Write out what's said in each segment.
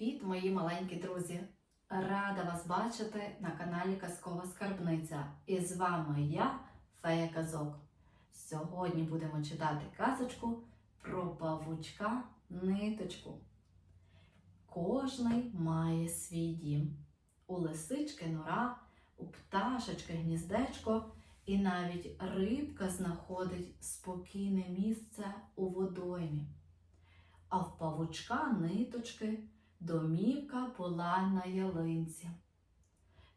Привіт, мої маленькі друзі! Рада вас бачити на каналі Казкова Скарбниця. І з вами я, Фея Казок. Сьогодні будемо читати казочку про павучка ниточку. Кожний має свій дім. У лисички нора, у пташечки гніздечко, і навіть рибка знаходить спокійне місце у водоймі. А в павучка ниточки домівка була на ялинці.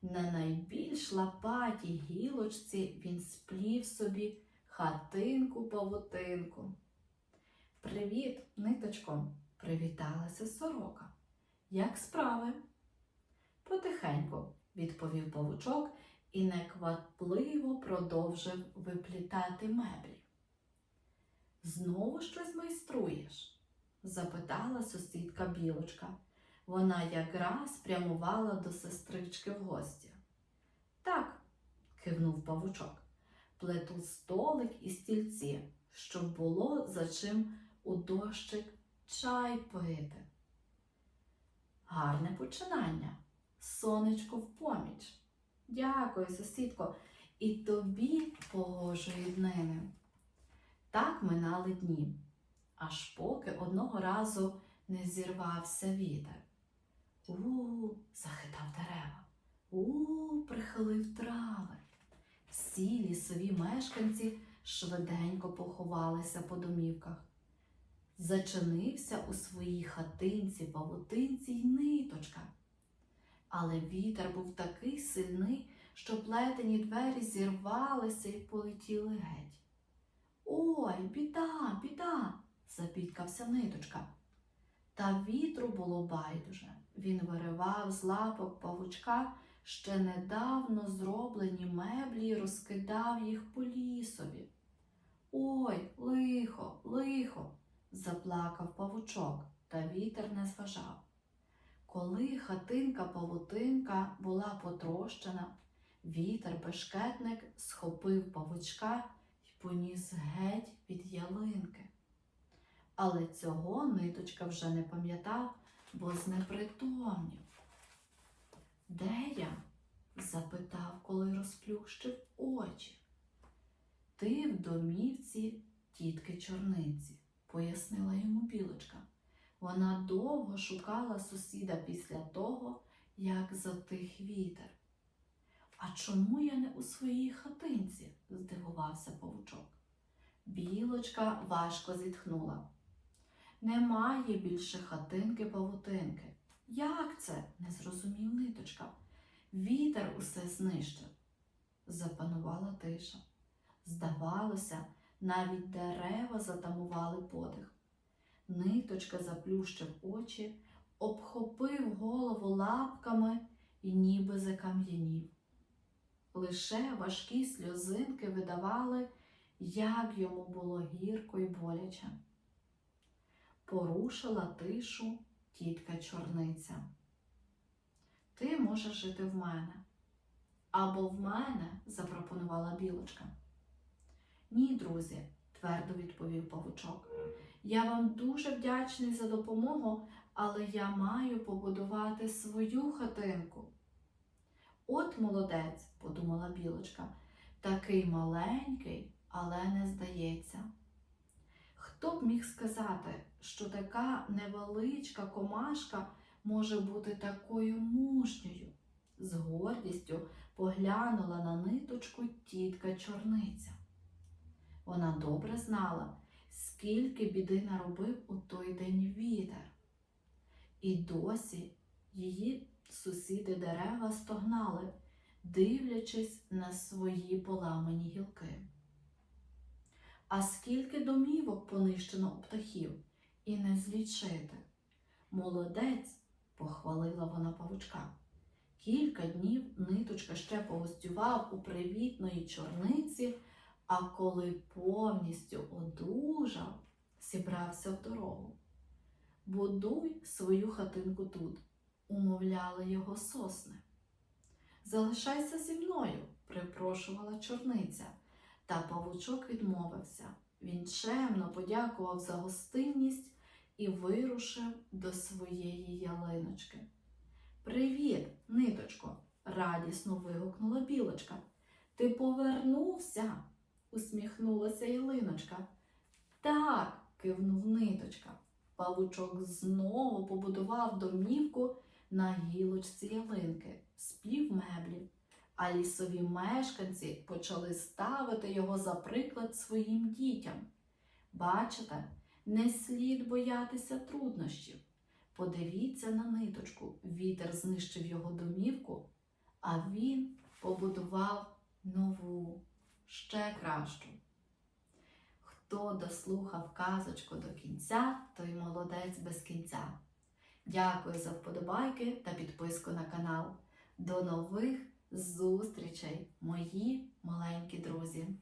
На найбільш лопатій гілочці він сплів собі хатинку павутинку. Привіт, ниточко, привіталася сорока. Як справи? Потихеньку, відповів павучок і неквапливо продовжив виплітати меблі. Знову щось майструєш? запитала сусідка білочка. Вона якраз прямувала до сестрички в гості. Так, кивнув павучок, плету столик і стільці, щоб було за чим у дощик чай пити. Гарне починання, сонечко в поміч. Дякую, сусідко, і тобі погожої днини. Так минали дні аж поки одного разу не зірвався вітер. У, захитав дерева, у, прихилив трави. Всі лісові мешканці швиденько поховалися по домівках. Зачинився у своїй хатинці, павутинці й ниточка. Але вітер був такий сильний, що плетені двері зірвалися і полетіли геть. Ой, біда, біда! запіткався ниточка. Та вітру було байдуже. Він виривав з лапок павучка ще недавно зроблені меблі і розкидав їх по лісові. Ой, лихо, лихо, заплакав павучок, та вітер не зважав. Коли хатинка павутинка була потрощена, вітер бешкетник схопив павучка і поніс геть від ялинки. Але цього ниточка вже не пам'ятав, бо знепритомнів. Де я? запитав, коли розплющив очі. Ти в домівці тітки чорниці, пояснила йому білочка. Вона довго шукала сусіда після того, як затих вітер. А чому я не у своїй хатинці? здивувався павучок. Білочка важко зітхнула. Немає більше хатинки павутинки. Як це? не зрозумів ниточка. Вітер усе знищив. Запанувала тиша. Здавалося, навіть дерева затамували подих. Ниточка заплющив очі, обхопив голову лапками і ніби закам'янів. Лише важкі сльозинки видавали, як йому було гірко й боляче порушила тишу тітка чорниця. Ти можеш жити в мене. Або в мене, запропонувала білочка. Ні, друзі, твердо відповів павучок. Я вам дуже вдячний за допомогу, але я маю побудувати свою хатинку. От молодець, подумала білочка, такий маленький, але не здається. Хто б міг сказати, що така невеличка комашка може бути такою мужньою? З гордістю поглянула на ниточку тітка чорниця. Вона добре знала, скільки біди наробив у той день вітер. І досі її сусіди дерева стогнали, дивлячись на свої поламані гілки. А скільки домівок понищено у птахів, і не злічити. Молодець, похвалила вона павучка. Кілька днів ниточка ще погостював у привітної чорниці, а коли повністю одужав, зібрався в дорогу. Будуй свою хатинку тут, умовляли його сосни. Залишайся зі мною, припрошувала чорниця. Та павучок відмовився. Він чемно подякував за гостинність і вирушив до своєї ялиночки. Привіт, ниточко! радісно вигукнула білочка. Ти повернувся? усміхнулася ялиночка. Так, кивнув ниточка. Павучок знову побудував домівку на гілочці ялинки, сплів меблів, а лісові мешканці почали ставити його за приклад своїм дітям. Бачите, не слід боятися труднощів. Подивіться на ниточку, вітер знищив його домівку, а він побудував нову, ще кращу. Хто дослухав казочку до кінця, той молодець без кінця. Дякую за вподобайки та підписку на канал. До нових зустрічей, мої маленькі друзі!